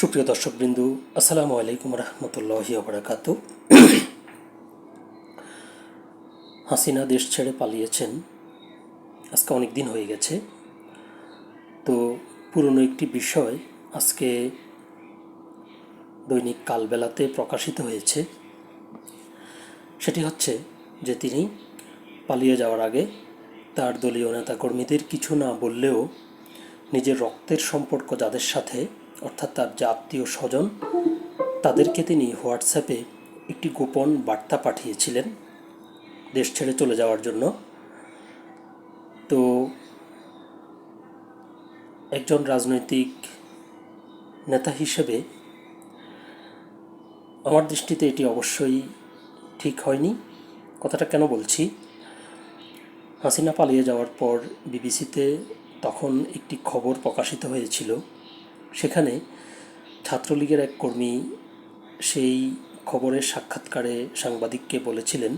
সুপ্রিয় দর্শকবৃন্দু, আসসালামু আলাইকুম রহমতুল্লাহি বারাকাত হাসিনা দেশ ছেড়ে পালিয়েছেন। আজকে অনেক দিন হয়ে গেছে। তো পুরনো একটি বিষয় আজকে দৈনিক কালবেলাতে প্রকাশিত হয়েছে। সেটি হচ্ছে যে তিনি পালিয়ে যাওয়ার আগে তার দলীয় নেতাকর্মীদের কিছু না বললেও নিজের রক্তের সম্পর্ক যাদের সাথে অর্থাৎ তার যে আত্মীয় স্বজন, তাদেরকে তিনি হোয়াটসঅ্যাপে একটি গোপন বার্তা পাঠিয়েছিলেন দেশ ছেড়ে চলে যাওয়ার জন্য। তো একজন রাজনৈতিক নেতা হিসেবে আমার দৃষ্টিতে এটি অবশ্যই ঠিক হয়নি। কথাটা কেন বলছি? হাসিনা পালিয়ে যাওয়ার পর বিবিসিতে তখন একটি খবর প্রকাশিত হয়েছিল। সেখানে ছাত্রলীগের এক কর্মী সেই খবরের সাক্ষাৎকারে সাংবাদিককে বলেছিলেন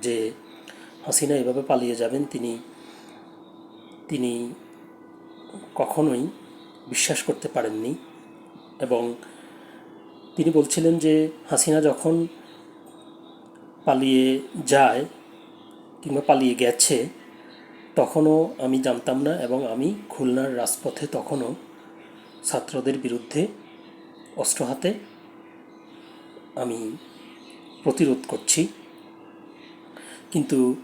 যে হাসিনা এভাবে পালিয়ে যাবেন, তিনি তিনি কখনোই বিশ্বাস করতে পারেননি এবং তিনি বলছিলেন যে হাসিনা যখন পালিয়ে যায় কিংবা পালিয়ে গেছে, তখনও আমি জানতাম না এবং আমি খুলনার রাজপথে তখনও ছাত্রদের বিরুদ্ধে অস্ত্র হাতে আমি প্রতিরোধ করছি। কিন্তু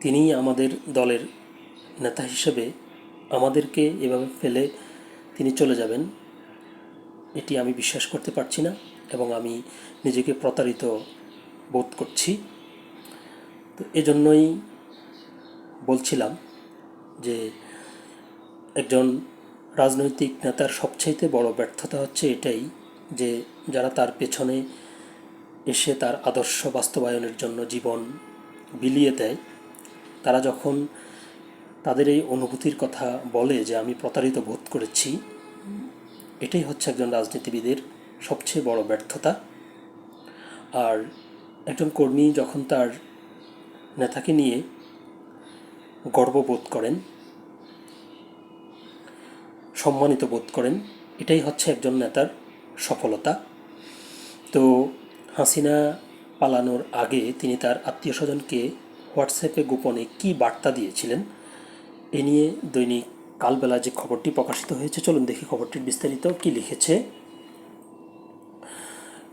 তিনি আমাদের দলের নেতা হিসেবে আমাদেরকে এভাবে ফেলে তিনি চলে যাবেন, এটি আমি বিশ্বাস করতে পারছি না এবং আমি নিজেকে প্রতারিত বোধ করছি। তো এজন্যই বলছিলাম যে একজন রাজনৈতিক নেতার সবচাইতে বড় ব্যর্থতা হচ্ছে এটাই যে যারা তার পেছনে এসে তার আদর্শ বাস্তবায়নের জন্য জীবন বিলিয়ে দেয়, তারা যখন তাদের এই অনুভূতির কথা বলে যে আমি প্রতারিত বোধ করেছি, এটাই হচ্ছে একজন রাজনীতিবিদের সবচেয়ে বড় ব্যর্থতা। আর একজন কর্মী যখন তার নেতাকে নিয়ে গর্ববোধ করেন সম্মানিত বোধ করেন। এটাই হচ্ছে একজন নেতার সফলতা। তো হাসিনা পালানোর আগে তিনি তার আত্মীয় স্বজনকে হোয়াটসঅ্যাপে গোপনে কি বার্তা দিয়েছিলেন, এ নিয়ে দৈনিক কালবেলা যে খবরটি প্রকাশিত হয়েছে, চলুন দেখি খবরটির বিস্তারিত কি লিখেছে।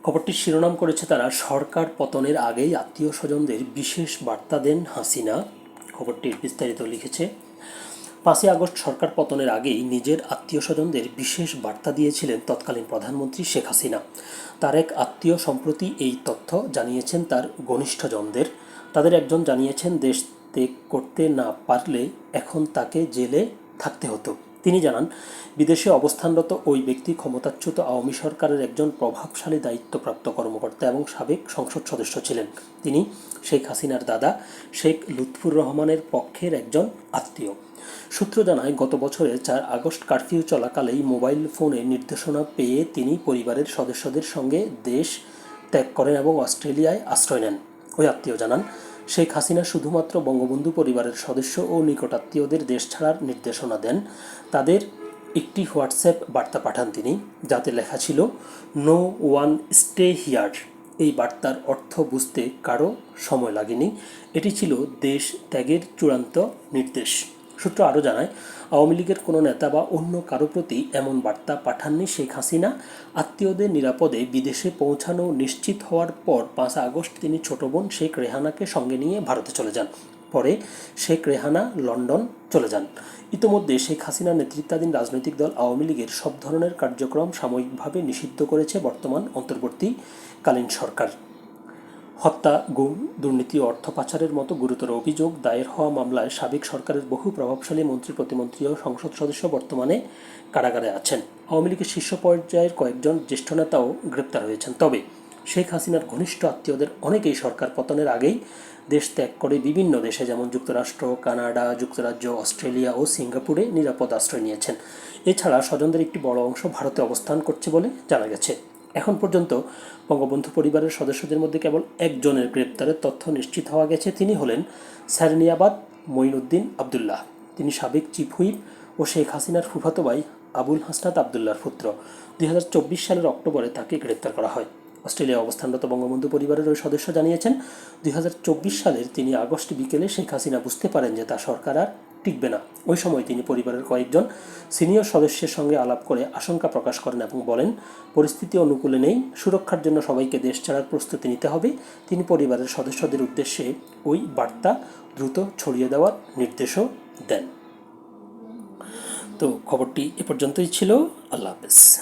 খবরটির শিরোনাম করেছে তারা, সরকার পতনের আগেই আত্মীয় স্বজনদের বিশেষ বার্তা দেন হাসিনা। খবরটির বিস্তারিত লিখেছে পাঁচই আগস্ট সরকার পতনের আগেই নিজের আত্মীয় স্বজনদের বিশেষ বার্তা দিয়েছিলেন তৎকালীন প্রধানমন্ত্রী শেখ হাসিনা। তার এক আত্মীয় সম্প্রতি এই তথ্য জানিয়েছেন তার ঘনিষ্ঠজনদের। তাদের একজন জানিয়েছেন, দেশ ত্যাগ করতে না পারলে এখন তাকে জেলে থাকতে হতো। তিনি জানান, বিদেশে অবস্থানরত ওই ব্যক্তি ক্ষমতাচ্যুত আওয়ামী সরকারের একজন প্রভাবশালী দায়িত্বপ্রাপ্ত কর্মকর্তা এবং সাবেক সংসদ সদস্য ছিলেন। তিনি শেখ হাসিনার দাদা, শেখ লুৎফুর রহমানের পক্ষের একজন আত্মীয়। সূত্র জানায়, গত বছরের চার আগস্ট কারফিউ চলাকালেই মোবাইল ফোনে নির্দেশনা পেয়ে তিনি পরিবারের সদস্যদের সঙ্গে দেশ ত্যাগ করেন এবং অস্ট্রেলিয়ায় আশ্রয় নেন। ওই আত্মীয় জানান শেখ হাসিনা শুধুমাত্র বঙ্গবন্ধু পরিবারের সদস্য ও নিকটাত্মীয়দের দেশ ছাড়ার নির্দেশনা দেন, তাদের একটি হোয়াটসঅ্যাপ বার্তা পাঠান তিনি, যাতে লেখা ছিল, নো ওয়ান স্টে হিয়ার। এই বার্তার অর্থ বুঝতে কারও সময় লাগেনি। এটি ছিল দেশ ত্যাগের চূড়ান্ত নির্দেশ। সূত্র আরও জানায়, আওয়ামী লীগের কোনো নেতা বা অন্য কারও প্রতি এমন বার্তা পাঠাননি শেখ হাসিনা। আত্মীয়দের নিরাপদে বিদেশে পৌঁছানো নিশ্চিত হওয়ার পর পাঁচ আগস্ট তিনি ছোট বোন শেখ রেহানাকে সঙ্গে নিয়ে ভারতে চলে যান। পরে শেখ রেহানা লন্ডন চলে যান। ইতোমধ্যে শেখ হাসিনা নেতৃত্বাধীন রাজনৈতিক দল আওয়ামী লীগের সব ধরনের কার্যক্রম সাময়িকভাবে নিষিদ্ধ করেছে বর্তমান অন্তর্বর্তীকালীন সরকার। হত্যা, গুম, দুর্নীতি, অর্থ পাচারের মতো গুরুতর অভিযোগ দায়ের হওয়া মামলায় সাবেক সরকারের বহু প্রভাবশালী মন্ত্রী, প্রতিমন্ত্রী ও সংসদ সদস্য বর্তমানে কারাগারে আছেন। আওয়ামী লীগের শীর্ষ পর্যায়ের কয়েকজন জ্যেষ্ঠ নেতাও গ্রেপ্তার হয়েছেন। তবে শেখ হাসিনার ঘনিষ্ঠ আত্মীয়দের অনেকেই সরকার পতনের আগেই দেশ ত্যাগ করে বিভিন্ন দেশে, যেমন যুক্তরাষ্ট্র, কানাডা, যুক্তরাজ্য, অস্ট্রেলিয়া ও সিঙ্গাপুরে নিরাপদ আশ্রয় নিয়েছেন। এছাড়া স্বজনদের একটি বড় অংশ ভারতে অবস্থান করছে বলে জানা গেছে। এখন পর্যন্ত বঙ্গবন্ধু পরিবারের সদস্যদের মধ্যে কেবল একজনের গ্রেপ্তারের তথ্য নিশ্চিত হওয়া গেছে। তিনি হলেন স্যারনিয়াবাদ মঈনুদ্দিন আবদুল্লাহ। তিনি সাবেক চিফ হুইপ ও শেখ হাসিনার ফুফাতো ভাই আবুল হাসনাত আবদুল্লার পুত্র। দুই হাজার চব্বিশ সালের অক্টোবরে তাকে গ্রেপ্তার করা হয়। অস্ট্রেলিয়া অবস্থানরত বঙ্গবন্ধু পরিবারের ওই সদস্য জানিয়েছেন, দুই হাজার চব্বিশ সালের তিনি আগস্ট বিকেলে শেখ হাসিনা বুঝতে পারেন যে তার সরকার আর টিকবে না। ওই সময় তিনি পরিবারের কয়েকজন সিনিয়র সদস্যের সঙ্গে আলাপ করে আশঙ্কা প্রকাশ করেন এবং বলেন, পরিস্থিতি অনুকূলে নেই, সুরক্ষার জন্য সবাইকে দেশ ছাড়ার প্রস্তুতি নিতে হবে। তিনি পরিবারের সদস্যদের উদ্দেশ্যে ওই বার্তা দ্রুত ছড়িয়ে দেওয়ার নির্দেশও দেন। তো খবরটি এ পর্যন্তই ছিল। আল্লাহ হাফেজ।